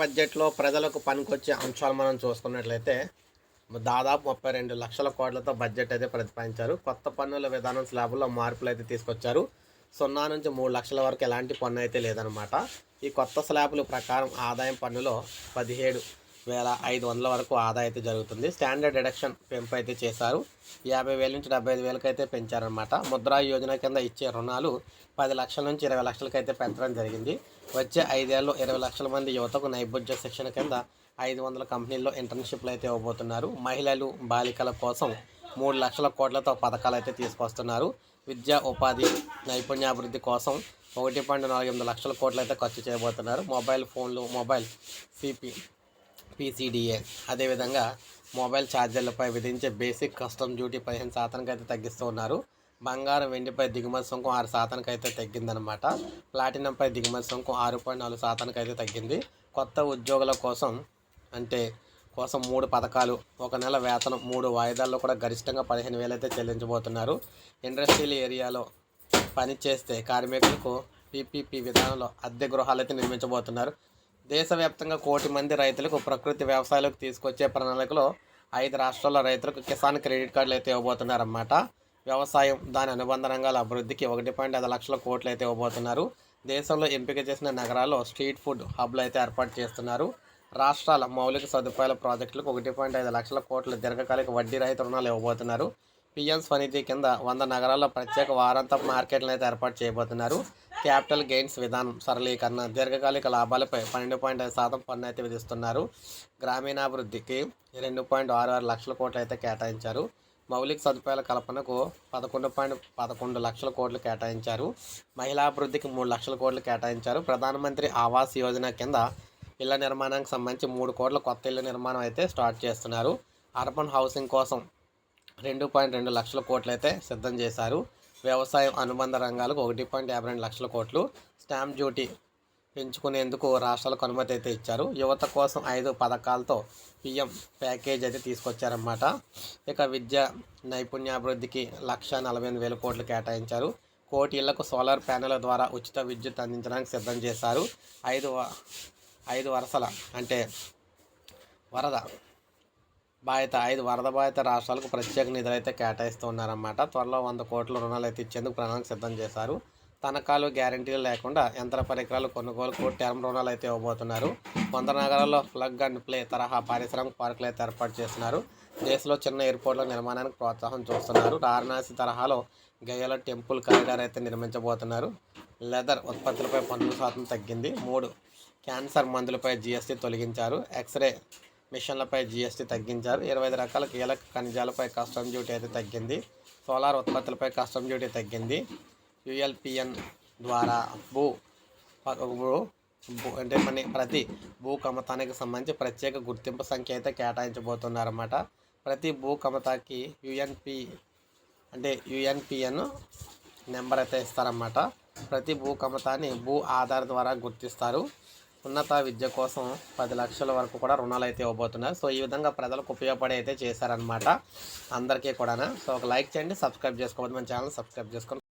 బడ్జెట్లో ప్రజలకు పనికొచ్చే అంశాలు మనం చూసుకున్నట్లయితే దాదాపు ముప్పై రెండు లక్షల కోట్లతో బడ్జెట్ అయితే ప్రతిపాదించారు. కొత్త పన్నుల విధానం స్లాబ్లో మార్పులు అయితే తీసుకొచ్చారు. సున్నా నుంచి మూడు లక్షల వరకు ఎలాంటి పన్ను అయితే లేదనమాట ఈ కొత్త స్లాబుల ప్రకారం ఆదాయం పన్నులో పదిహేడు వేల ఐదు వందల వరకు ఆదా అయితే జరుగుతుంది. స్టాండర్డ్ డిడక్షన్ పెంపు అయితే చేశారు. యాభై వేల నుంచి డెబ్బై ఐదు వేలకు అయితే పెంచారనమాట ముద్రా యోజన కింద ఇచ్చే రుణాలు పది లక్షల నుంచి ఇరవై లక్షలకి అయితే పెంచడం జరిగింది. వచ్చే ఐదేళ్ళు ఇరవై లక్షల మంది యువతకు నైపుణ్య శిక్షణ కింద ఐదు వందల కంపెనీల్లో ఇంటర్న్షిప్లు అయితే ఇవ్వబోతున్నారు. మహిళలు బాలికల కోసం మూడు లక్షల కోట్లతో పథకాలు అయితే తీసుకొస్తున్నారు. విద్యా ఉపాధి నైపుణ్యాభివృద్ధి కోసం ఒకటి పాయింట్ నాలుగు ఎనిమిది లక్షల కోట్లు అయితే ఖర్చు చేయబోతున్నారు. మొబైల్ ఫోన్లు మొబైల్ సిపి పీసీడీఏ అదేవిధంగా మొబైల్ ఛార్జర్లపై విధించే బేసిక్ కస్టమ్ డ్యూటీ పదిహేను శాతానికి అయితే తగ్గిస్తూ ఉన్నారు బంగారం వెండిపై దిగుమతి సుంకం ఆరు శాతానికి అయితే తగ్గిందనమాట ప్లాటినంపై దిగుమతి సుంకం ఆరు పాయింట్ నాలుగు శాతానికి అయితే తగ్గింది. కొత్త ఉద్యోగుల కోసం అంటే కోసం మూడు పథకాలు ఒక నెల వేతనం మూడు వాయిదాల్లో కూడా గరిష్టంగా పదిహేను వేలు అయితే చెల్లించబోతున్నారు. ఇండస్ట్రియల్ ఏరియాలో పని చేస్తే కార్మికులకు పీపీపీ విధానంలో అద్దె గృహాలు అయితే నిర్మించబోతున్నారు. దేశవ్యాప్తంగా కోటి మంది రైతులకు ప్రకృతి వ్యవసాయాలకు తీసుకొచ్చే ప్రణాళికలో ఐదు రాష్ట్రాల రైతులకు కిసాన్ క్రెడిట్ కార్డులు అయితే ఇవ్వబోతున్నారన్నమాట. వ్యవసాయం దాని అనుబంధ రంగాల అభివృద్ధికి ఒకటి పాయింట్ ఐదు లక్షల కోట్లు అయితే ఇవ్వబోతున్నారు. దేశంలో ఎంపిక చేసిన నగరాల్లో స్ట్రీట్ ఫుడ్ హబ్లు అయితే ఏర్పాటు చేస్తున్నారు. రాష్ట్రాల మౌలిక సదుపాయాల ప్రాజెక్టులకు ఒకటి పాయింట్ ఐదు లక్షల కోట్ల దీర్ఘకాలిక వడ్డీ రహిత రుణాలు ఇవ్వబోతున్నారు. పిఎం స్వనిధి కింద వంద నగరాల్లో ప్రత్యేక వారాంతపు మార్కెట్లను అయితే ఏర్పాటు చేయబోతున్నారు. క్యాపిటల్ గెయిన్స్ విధానం సరళీకరణ దీర్ఘకాలిక లాభాలపై పన్నెండు పాయింట్ ఐదు శాతం పన్ను అయితే విధిస్తున్నారు. గ్రామీణాభివృద్ధికి రెండు పాయింట్ ఆరు ఆరు లక్షల కోట్లు అయితే కేటాయించారు. మౌలిక సదుపాయాల కల్పనకు పదకొండు పాయింట్ పదకొండు లక్షల కోట్లు కేటాయించారు. మహిళాభివృద్ధికి మూడు లక్షల కోట్లు కేటాయించారు. ప్రధానమంత్రి ఆవాస్ యోజన కింద ఇళ్ళ నిర్మాణానికి సంబంధించి మూడు కోట్ల కొత్త ఇళ్ళ నిర్మాణం అయితే స్టార్ట్ చేస్తున్నారు. అర్బన్ హౌసింగ్ కోసం రెండు పాయింట్ రెండు లక్షల కోట్లు అయితే సిద్ధం చేశారు. వ్యవసాయం అనుబంధ రంగాలకు ఒకటి పాయింట్ యాభై రెండు లక్షల కోట్లు స్టాంప్ డ్యూటీ పెంచుకునేందుకు రాష్ట్రాలకు అనుమతి అయితే ఇచ్చారు. యువత కోసం ఐదు పథకాలతో పిఎం ప్యాకేజ్ అయితే తీసుకొచ్చారన్నమాట. ఇక విద్య నైపుణ్యాభివృద్ధికి లక్ష నలభై ఎనిమిది వేల కోట్లు కేటాయించారు. కోటి ఇళ్ళకు సోలార్ ప్యానెల్ ద్వారా ఉచిత విద్యుత్ అందించడానికి సిద్ధం చేశారు. ఐదు ఐదు వరుసల అంటే వరద బాధిత ఐదు వరద బాధిత రాష్ట్రాలకు ప్రత్యేక నిధులు అయితే కేటాయిస్తూ ఉన్నారన్నమాట. త్వరలో వంద కోట్ల రుణాలు అయితే ఇచ్చేందుకు ప్రణాళిక సిద్ధం చేశారు. తనఖాలు గ్యారంటీలు లేకుండా యంత్ర పరికరాలు కొనుగోలుకు టర్మ్ రుణాలు అయితే ఇవ్వబోతున్నారు. వంద నగరాల్లో ప్లగ్ అండ్ ప్లే తరహా పారిశ్రామిక పార్కులు అయితే ఏర్పాటు చేస్తున్నారు. దేశంలో చిన్న ఎయిర్పోర్ట్ల నిర్మాణానికి ప్రోత్సాహం చూస్తున్నారు. వారణాసి తరహాలో గయల టెంపుల్ కారిడార్ అయితే నిర్మించబోతున్నారు. లెదర్ ఉత్పత్తులపై పన్ను శాతం తగ్గింది. మూడు క్యాన్సర్ మందులపై జీఎస్టీ తొలగించారు. ఎక్స్రే మిషన్లపై జీఎస్టీ తగ్గించారు. ఇరవై ఐదు రకాల కీలక ఖనిజాలపై కస్టమ్ డ్యూటీ అయితే తగ్గింది. సోలార్ ఉత్పత్తులపై కస్టమ్ డ్యూటీ తగ్గింది. యుఎల్పిఎన్ ద్వారా భూ భూ- అంటే మన ప్రతి భూ కమతానికి సంబంధించి ప్రత్యేక గుర్తింపు సంఖ్య అయితే కేటాయించబోతున్నారన్నమాట. ప్రతి భూ కమతాకి యుఎన్పి అంటే యుఎన్పిఎన్ నెంబర్ అయితే ఇస్తారన్నమాట. ప్రతి భూ కమతాన్ని భూ ఆధార్ ద్వారా గుర్తిస్తారు. ఉన్నత విద్య కోసం పది లక్షల వరకు కూడా రుణాలు అయితే ఇవ్వబోతున్నారు. సో ఈ విధంగా ప్రజలకు ఉపయోగపడే అయితే చేశారనమాట అందరికీ కూడా సో ఒక లైక్ చేయండి సబ్స్క్రైబ్ చేసుకోవద్దు మన ఛానల్ సబ్స్క్రైబ్ చేసుకోండి.